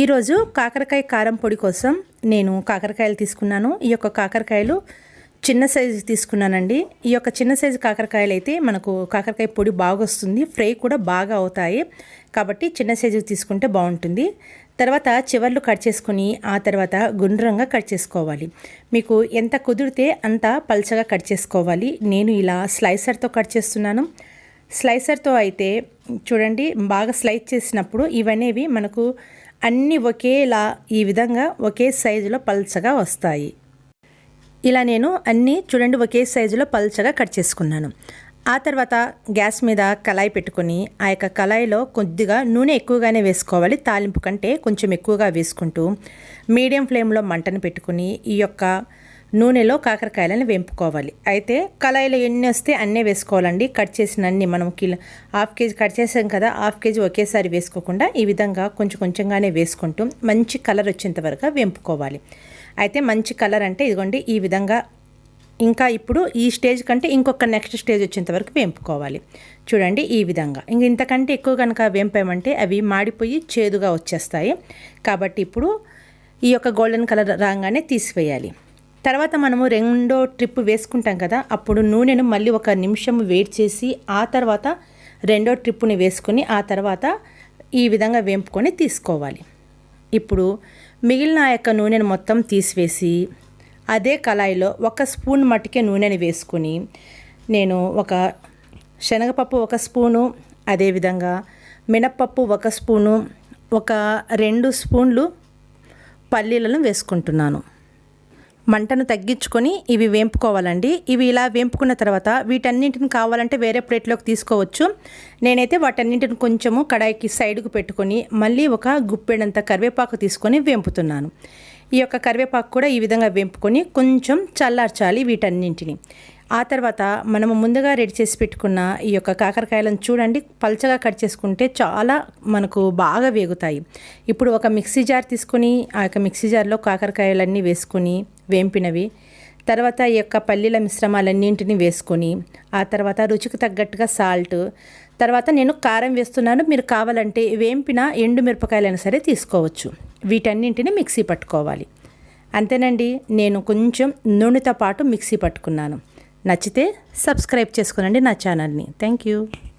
ఈరోజు కాకరకాయ కారం పొడి కోసం నేను కాకరకాయలు తీసుకున్నాను. ఈ యొక్క కాకరకాయలు చిన్న సైజు తీసుకున్నానండి. ఈ యొక్క చిన్న సైజు కాకరకాయలు అయితే మనకు కాకరకాయ పొడి బాగా వస్తుంది. ఫ్రై కూడా బాగా అవుతాయి. కాబట్టి చిన్న సైజు తీసుకుంటే బాగుంటుంది. తర్వాత చివర్లు కట్ చేసుకుని ఆ తర్వాత గుండ్రంగా కట్ చేసుకోవాలి. మీకు ఎంత కుదిరితే అంత పల్చగా కట్ చేసుకోవాలి. నేను ఇలా స్లైసర్తో కట్ చేస్తున్నాను. స్లైసర్తో అయితే చూడండి బాగా స్లైస్ చేసినప్పుడు ఇవనేవి మనకు అన్నీ ఒకేలా ఈ విధంగా ఒకే సైజులో పల్చగా వస్తాయి. ఇలా నేను అన్నీ చూడండి ఒకే సైజులో పల్చగా కట్ చేసుకున్నాను. ఆ తర్వాత గ్యాస్ మీద కళాయి పెట్టుకుని ఆ యొక్క కళాయిలో కొద్దిగా నూనె ఎక్కువగానే వేసుకోవాలి. తాలింపు కంటే కొంచెం ఎక్కువగా వేసుకుంటూ మీడియం ఫ్లేమ్లో మంటను పెట్టుకుని ఈ యొక్క నూనెలో కాకరకాయలను వేంపుకోవాలి. అయితే కళాయిలో ఎన్ని వస్తే అన్నీ వేసుకోవాలండి. కట్ చేసిన అన్ని మనం కిలో హాఫ్ కేజీ కట్ చేసాం కదా హాఫ్ కేజీ ఒకేసారి వేసుకోకుండా ఈ విధంగా కొంచెం కొంచెంగానే వేసుకుంటూ మంచి కలర్ వచ్చేంత వరకు వేంపుకోవాలి. అయితే మంచి కలర్ అంటే ఇదిగోండి ఈ విధంగా ఇంకా ఇప్పుడు ఈ స్టేజ్ కంటే ఇంకొక నెక్స్ట్ స్టేజ్ వచ్చేంత వరకు వేంపుకోవాలి. చూడండి ఈ విధంగా. ఇంక ఇంతకంటే ఎక్కువ కనుక వేంపామంటే అవి మాడిపోయి చేదుగా వచ్చేస్తాయి. కాబట్టి ఇప్పుడు ఈ యొక్క గోల్డెన్ కలర్ రాగానే తీసివేయాలి. తర్వాత మనము రెండో ట్రిప్ వేసుకుంటాం కదా అప్పుడు నూనెను మళ్ళీ ఒక నిమిషం వెయిట్ చేసి ఆ తర్వాత రెండో ట్రిప్పుని వేసుకొని ఆ తర్వాత ఈ విధంగా వేంపుకొని తీసుకోవాలి. ఇప్పుడు మిగిలిన ఆ యొక్క నూనెను మొత్తం తీసివేసి అదే కళాయిలో ఒక స్పూన్ మట్టికే నూనెని వేసుకొని నేను ఒక శనగపప్పు ఒక స్పూను అదేవిధంగా మినప్పప్పు ఒక స్పూను ఒక రెండు స్పూన్లు పల్లీలను వేసుకుంటున్నాను. మంటను తగ్గించుకొని ఇవి వేంపుకోవాలండి. ఇవి ఇలా వేంపుకున్న తర్వాత వీటన్నింటిని కావాలంటే వేరే ప్లేట్లోకి తీసుకోవచ్చు. నేనైతే వాటన్నింటిని కొంచెము కడాయికి సైడ్కు పెట్టుకొని మళ్ళీ ఒక గుప్పెడంత కరివేపాకు తీసుకొని వేంపుతున్నాను. ఈ యొక్క కరివేపాకు కూడా ఈ విధంగా వేంపుకొని కొంచెం చల్లార్చాలి వీటన్నింటిని. ఆ తర్వాత మనము ముందుగా రెడీ చేసి పెట్టుకున్న ఈ యొక్క కాకరకాయలను చూడండి. పల్చగా కట్ చేసుకుంటే చాలా మనకు బాగా వేగుతాయి. ఇప్పుడు ఒక మిక్సీ జార్ తీసుకొని ఆ యొక్క మిక్సీ జార్లో కాకరకాయలన్నీ వేసుకొని వేంపినవి. తర్వాత ఈ యొక్క పల్లీల మిశ్రమాలన్నింటినీ వేసుకొని ఆ తర్వాత రుచికి తగ్గట్టుగా సాల్ట్. తర్వాత నేను కారం వేస్తున్నాను. మీరు కావాలంటే వేంపిన ఎండు మిరపకాయలైనా సరే తీసుకోవచ్చు. వీటన్నింటిని మిక్సీ పట్టుకోవాలి. అంతేనండి నేను కొంచెం నూనెతో పాటు మిక్సీ పట్టుకున్నాను. నచ్చితే సబ్స్క్రైబ్ చేసుకోనండి నా ఛానల్ని. Thank you.